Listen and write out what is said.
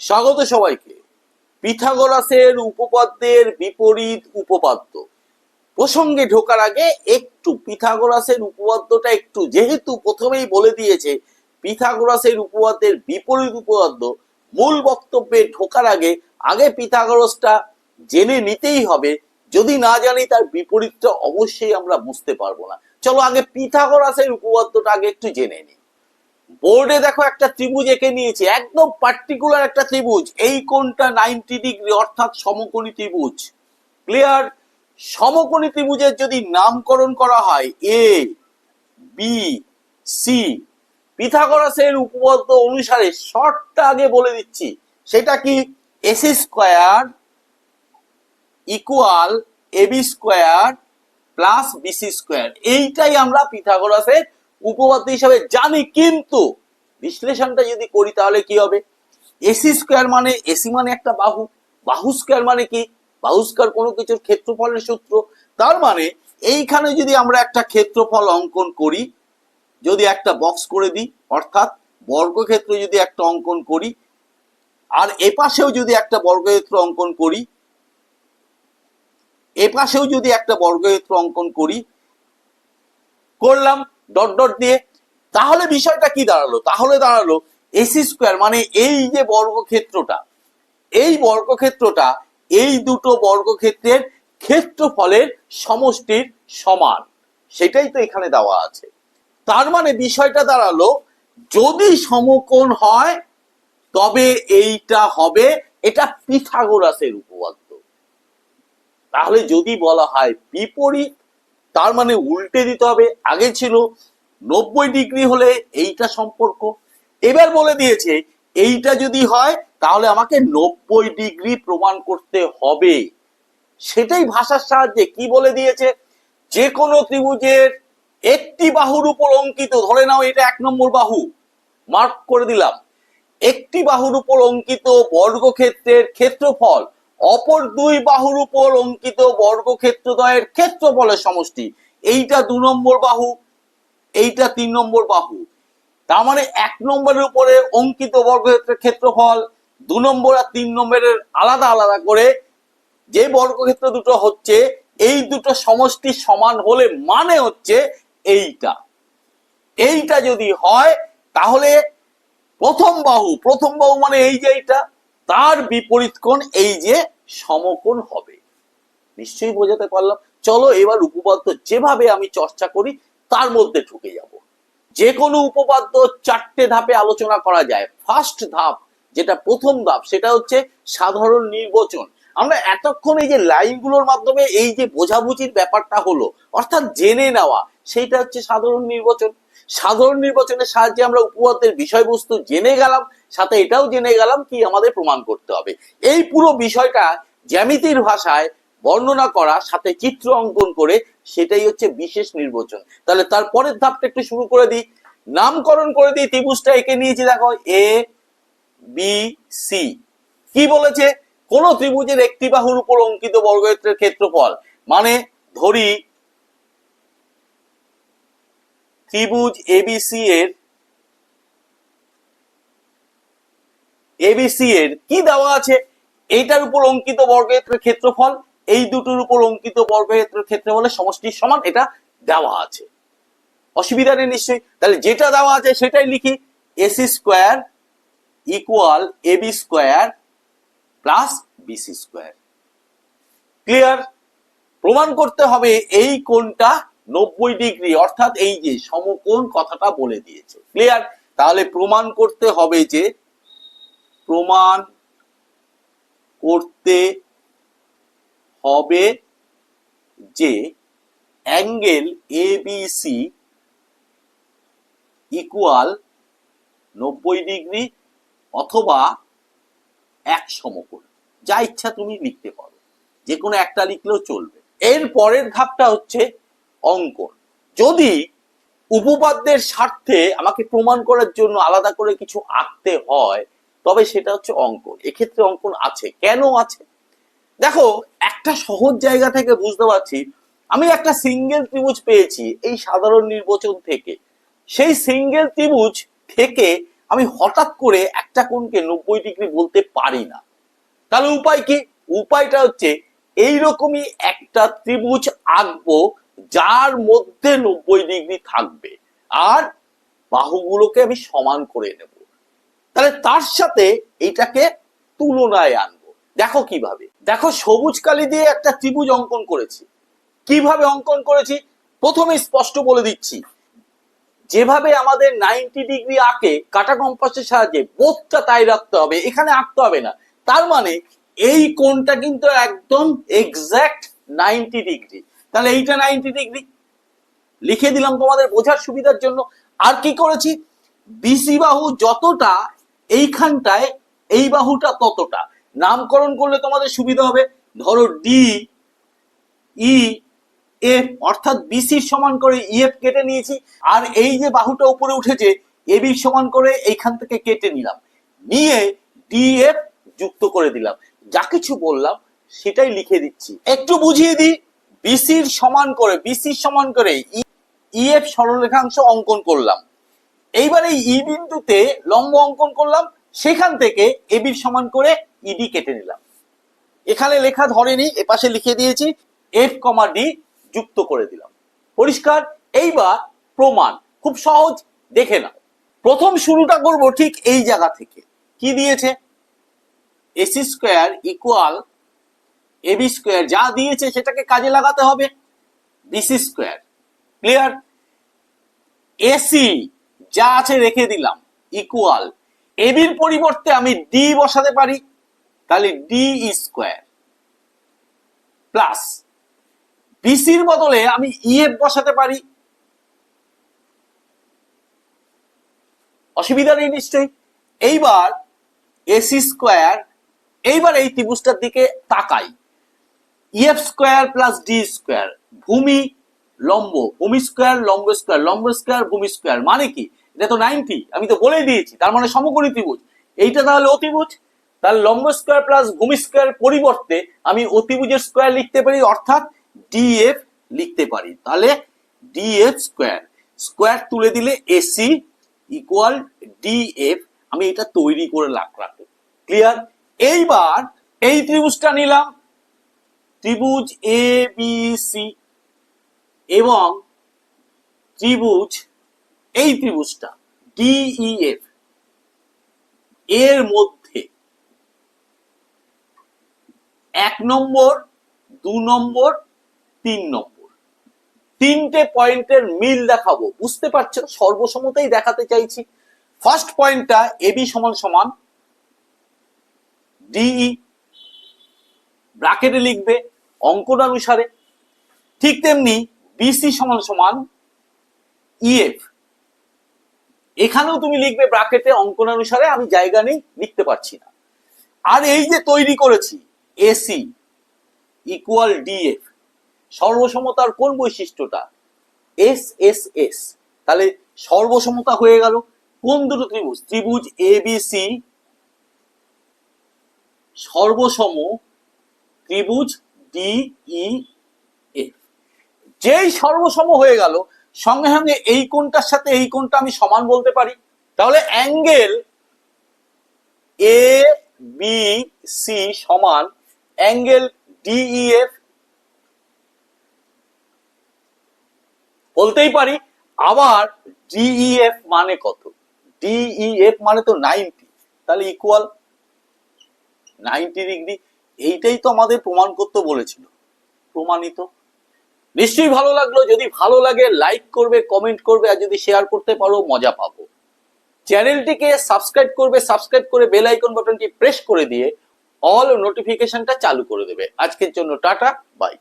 স্বাগত সবাইকে। পিথাগোরাসের উপপাদ্যের বিপরীত উপপাদ্য। প্রসঙ্গে ঢোকার আগে একটু পিথাগোরাসের উপপাদ্যটা একটু, যেহেতু প্রথমেই বলে দিয়েছে পিথাগোরাসের উপপাদ্যের বিপরীত উপপাদ্য, মূল বক্তব্যে ঢোকার আগে আগে পিথাগোরাসটা জেনে নিতেই হবে। যদি না জানি, তার বিপরীতটা অবশ্যই আমরা বুঝতে পারব না। চলো আগে পিথাগোরাসের উপপাদ্যটা আগে একটু জেনে নিই। বোর্ডে দেখো একটা ত্রিভুজ এঁকে নিয়েছি, একদম পার্টিকুলার একটা ত্রিভুজ। এই কোণটা নাইনটি ডিগ্রি অর্থাৎ সমকোণী ত্রিভুজ। ক্লিয়ার সমকোণী ত্রিভুজের যদি নামকরণ করা হয় এ বি সি পিথাগোরাসের উপপাদ্য অনুসারে শর্টটা আগে বলে দিচ্ছি। সেটা কি? AC square equal AB square plus BC square এইটাই আমরা পিথাগোরাসের উপপাদ্য হিসাবে জানি, কিন্তু বিশ্লেষণটা যদি করি তাহলে কি হবে? এসি স্কোয়ার মানে এসি মানে একটা বাহু। বাহু স্কোয়ার মানে কি? বাহু স্কোয়ার কোনো কিছুর ক্ষেত্রফলের সূত্র। তার মানে এইখানে যদি আমরা একটা ক্ষেত্রফল অঙ্কন করি, যদি একটা বক্স করে দিই, অর্থাৎ বর্গক্ষেত্র যদি একটা অঙ্কন করি, আর এপাশেও যদি একটা বর্গক্ষেত্র অঙ্কন করি, এপাশেও যদি একটা বর্গক্ষেত্র অঙ্কন করি, করলাম ডট ডট দিয়ে, তাহলে বিষয়টা কি দাঁড়াল? তাহলে দাঁড়াল এসি স্কোয়ার মানে এই যে বর্গক্ষেত্রটা, এই বর্গক্ষেত্রটা এই দুটো বর্গক্ষেত্রের ক্ষেত্রফলের সমষ্টির সমান। সেটাই তো এখানে দেওয়া আছে। তার মানে বিষয়টা দাঁড়াল, যদি সমকোণ হয়, তবে এইটা হবে, এটা পিথাগোরাসের উপপাদ্য। তাহলে যদি বলা হয় বিপরীত তার মানে উল্টে দিতে হবে, আগে ছিল নব্বই ডিগ্রি হলে এইটা সম্পর্ক। এবার বলে দিয়েছে, এইটা যদি হয়, তাহলে আমাকে নব্বই ডিগ্রি প্রমাণ করতে হবে। সেটাই ভাষার সাহায্যে কি বলে দিয়েছে? যে কোনো ত্রিভুজের একটি বাহুর উপর অঙ্কিত, ধরে নাও এটা এক নম্বর বাহু মার্ক করে দিলাম, একটি বাহুর উপর অঙ্কিত বর্গক্ষেত্রের ক্ষেত্রফল অপর দুই বাহুর উপর অঙ্কিত বর্গক্ষেত্রদ্বয়ের ক্ষেত্রফলের সমষ্টি। এইটা দু নম্বর বাহু, এইটা তিন নম্বর বাহু। তার মানে এক নম্বরের উপরে অঙ্কিত বর্গক্ষেত্রের ক্ষেত্রফল, দু নম্বর আর তিন নম্বরের আলাদা আলাদা করে যে বর্গক্ষেত্র দুটো হচ্ছে, এই দুটো সমষ্টি সমান হলে মানে হচ্ছে এইটা। এইটা যদি হয়, তাহলে প্রথম বাহু প্রথম বাহু মানে এই যে এইটা। তার বিপরীত কোণ এই যে সমকোণ হবে। নিশ্চয়ই বোঝাতে পারলাম। চলো এবার উপপাদ্য যেভাবে আমি চর্চা করি, তার মধ্যে ঢুকে যাব। যে কোনো উপপাদ্য চারটে ধাপে আলোচনা করা যায়। ফার্স্ট ধাপ, যেটা প্রথম ধাপ, সেটা হচ্ছে সাধারণ নির্বাচন। আমরা এতক্ষণ এই যে লাইনগুলোর মাধ্যমে এই যে বোঝাবুঝির ব্যাপারটা হলো, অর্থাৎ জেনে নেওয়া, সেইটা হচ্ছে সাধারণ নির্বাচন। সাধারণ নির্বাচনের সাহায্যে আমরা উপপাদ্যের বিষয়বস্তু জেনে গেলাম, সাথে এটাও জেনে গেলাম কি আমাদের প্রমাণ করতে হবে। এই পুরো বিষয়টা জ্যামিতির ভাষায় বর্ণনা করা, সাথে চিত্র অঙ্কন করে সেটাই হচ্ছে বিশেষ নির্বাচন। তাহলে তার পরের ধাপটা একটু শুরু করে দিই। নামকরণ করে দিই, ত্রিভুজটা এঁকে নিয়েছি, দেখো এ বি সি কি বলেছে? কোন ত্রিভুজের একটি বাহুর উপর অঙ্কিত বর্গক্ষেত্রের ক্ষেত্রফল। মানে ধরি ত্রিভুজ এবিসি এর এবিসি এর কি দেওয়া আছে? এইটার উপর অঙ্কিত বর্গক্ষেত্রের ক্ষেত্রফল, এই দুটোর উপর অঙ্কিত বর্গক্ষেত্রের ক্ষেত্রফলের সমষ্টির সমান এটা দেওয়া আছে। অসুবিধা নেই নিশ্চয়ই। তাহলে যেটা দেওয়া আছে সেটাই লিখি। AC square equal AB square plus BC square clear প্রমাণ করতে হবে এই কোণটা নব্বই ডিগ্রি, অর্থাৎ এই যে সমকোণ কথাটা বলে দিয়েছে। ক্লিয়ার তাহলে প্রমাণ করতে হবে যে প্রমাণ করতে হবে যে angle A B C equal নব্বই ডিগ্রি অথবা এক সমকোণ। যা ইচ্ছা তুমি লিখতে পারো। যে কোনো একটা লিখলেও চলবে। এর পরের ধাপটা হচ্ছে অঙ্কন। যদি উপপাদ্যের স্বার্থে আমাকে প্রমাণ করার জন্য আলাদা করে কিছু আঁকতে হয়, তবে সেটা হচ্ছে অঙ্কন। এক্ষেত্রে অঙ্কন আছে। কেন আছে? দেখো, একটা সহজ জায়গা থেকে বুঝতে পারছি। আমি একটা সিঙ্গেল ত্রিভুজ পেয়েছি এই সাধারণ নির্বাচন থেকে। সেই সিঙ্গেল ত্রিভুজ থেকে আমি হঠাৎ করে একটা কোণকে নব্বই ডিগ্রি বলতে পারি না। তাহলে উপায় কি? উপায়টা হচ্ছে, এইরকমই একটা ত্রিভুজ আঁকবো যার মধ্যে নব্বই ডিগ্রি থাকবে, আর বাহুগুলোকে আমি সমান করে নেব। তাহলে তার সাথে এইটাকে তুলনায় আনব। দেখো কীভাবে। দেখো সবুজ কালি দিয়ে একটা ত্রিভুজ অঙ্কন করেছি। কীভাবে অঙ্কন করেছি? প্রথমে স্পষ্ট বলে দিচ্ছি। যেভাবে আমাদের নাইনটি ডিগ্রি আঁকে, কাটা কম্পাসের সাহায্যে বোধটা তাই রাখতে হবে, এখানে আঁকতে হবে না। তার মানে এই কোণটা কিন্তু একদম এক্সাক্ট নাইনটি ডিগ্রি। তাহলে এইটা নাইনটি ডিগ্রি লিখে দিলাম তোমাদের বোঝার সুবিধার জন্য। আর কি করেছি? বিসি বাহু যতটা এইখানটায়, এই বাহুটা ততটা। নামকরণ করলে তোমাদের সুবিধা হবে। ধরো ডি ই এফ অর্থাৎ বিসির সমান করে ইএফ কেটে নিয়েছি। আর এই যে বাহুটা উপরে উঠেছে এবি সমান করে এইখান থেকে কেটে নিলাম। নিয়ে ডিএফ যুক্ত করে দিলাম। যা কিছু বললাম, সেটাই লিখে দিচ্ছি। একটু বুঝিয়ে দিই। বিসির সমান করে বিসির সমান করে ইএফ সরলরেখাংশ অঙ্কন করলাম। এইবার এই ই বিন্দুতে লম্ব অঙ্কন করলাম, সেখান থেকে এবির সমান করে ইডি কেটে নিলাম। এখানে লেখা ধরেনি, এপাশে লিখে দিয়েছি এফ কমা ডি যুক্ত করে দিলাম। পরিষ্কার? এইবার প্রমাণ, খুব সহজ, দেখে নাও। প্রথম শুরুটা করব ঠিক এই জায়গা থেকে। কি দিয়েছে? AC square equal AB square যা দিয়েছে সেটাকে কাজে লাগাতে হবে। বিসি স্কোয়ার ক্লিয়ার এসি যা আছে রেখে দিলাম ইকুয়াল এবির পরিবর্তে আমি ডি বসাতে পারি, তাহলে ডি স্কোয়ার প্লাস বিসির বদলে আমি ইএফ বসাতে পারি। অসুবিধা নেই নিশ্চয়ই। এইবার এসি স্কোয়ার এইবার এই ত্রিভুজটার দিকে তাকাই। EF square plus D square ভূমি লম্ব, ভূমি স্কোয়ার লম্ব স্কোয়ার লম্ব স্কোয়ার ভূমি স্কোয়ার মানে কি? এটা তো নাইনটি আমি তো বলেই দিয়েছি, তার মানে সমকোণী ত্রিভুজ। এইটা তাহলে অতিভুজ? তাহলে লম্ব স্কোয়ার প্লাস ভূমি স্কোয়ার পরিবর্তে আমি অতিভুজের স্কোয়ার লিখতে পারি, অর্থাৎ ডিএফ লিখতে পারি। তাহলে ডিএফ স্কোয়ার স্কোয়ার তুলে দিলে এসি ইকুয়াল ডিএফ আমি এটা তৈরি করে লাখ রাখব। ক্লিয়ার এইবার এই ত্রিভুজটা নিলাম। ত্রিভুজ এ বি সি এবং ত্রিভুজ, এই ত্রিভুজটা ডিইএফ এর মধ্যে এক নম্বর, দু নম্বর, তিন নম্বর। তিনটে পয়েন্টের মিল দেখাবো। বুঝতে পারছ? সর্বসমতেই দেখাতে চাইছি। ফার্স্ট পয়েন্টটা এবি সমান সমান ডিই ব্র্যাকেটে লিখবে অঙ্কন অনুসারে। ঠিক তেমনি বিসি সমান সমান ইএফ এখানেও তুমি লিখবে ব্র্যাকেটে অঙ্কন অনুসারে, আমি জায়গা নেই, লিখতে পারছি না। আর এই যে তৈরি করেছি এসি ইকুয়াল ডিএফ সর্বসমতার কোন বৈশিষ্ট্যটা? এস এস এস তাহলে সর্বসমতা হয়ে গেল, কোন দুটো ত্রিভুজ? ত্রিভুজ এ বি সি সর্বসম ত্রিভুজ ডি ই এফ যেই সর্বসম হয়ে গেল, সঙ্গে সঙ্গে এই কোণটার সাথে এই কোণটা আমি সমান বলতে পারি। তাহলে অ্যাঙ্গেল এ, বি, সি সমান অ্যাঙ্গেল ডিইএফ বলতেই পারি, আবার ডিইএফ মানে কত? ডিইএফ মানে তো নাইনটি। তাহলে ইকুয়াল নাইনটি ডিগ্রি। এইটাই তো আমাদের প্রমাণ করতে বলেছিল। প্রমাণিত। নিশ্চয়ই ভালো লাগল। যদি ভালো লাগে লাইক করবে কমেন্ট করবে, আর যদি শেয়ার করতে পারো, মজা পাবো। চ্যানেলটিকে সাবস্ক্রাইব করবে সাবস্ক্রাইব করে বেল আইকন বাটনটি প্রেস করে দিয়ে অল নোটিফিকেশনটা চালু করে দেবে। আজকের জন্য টাটা বাই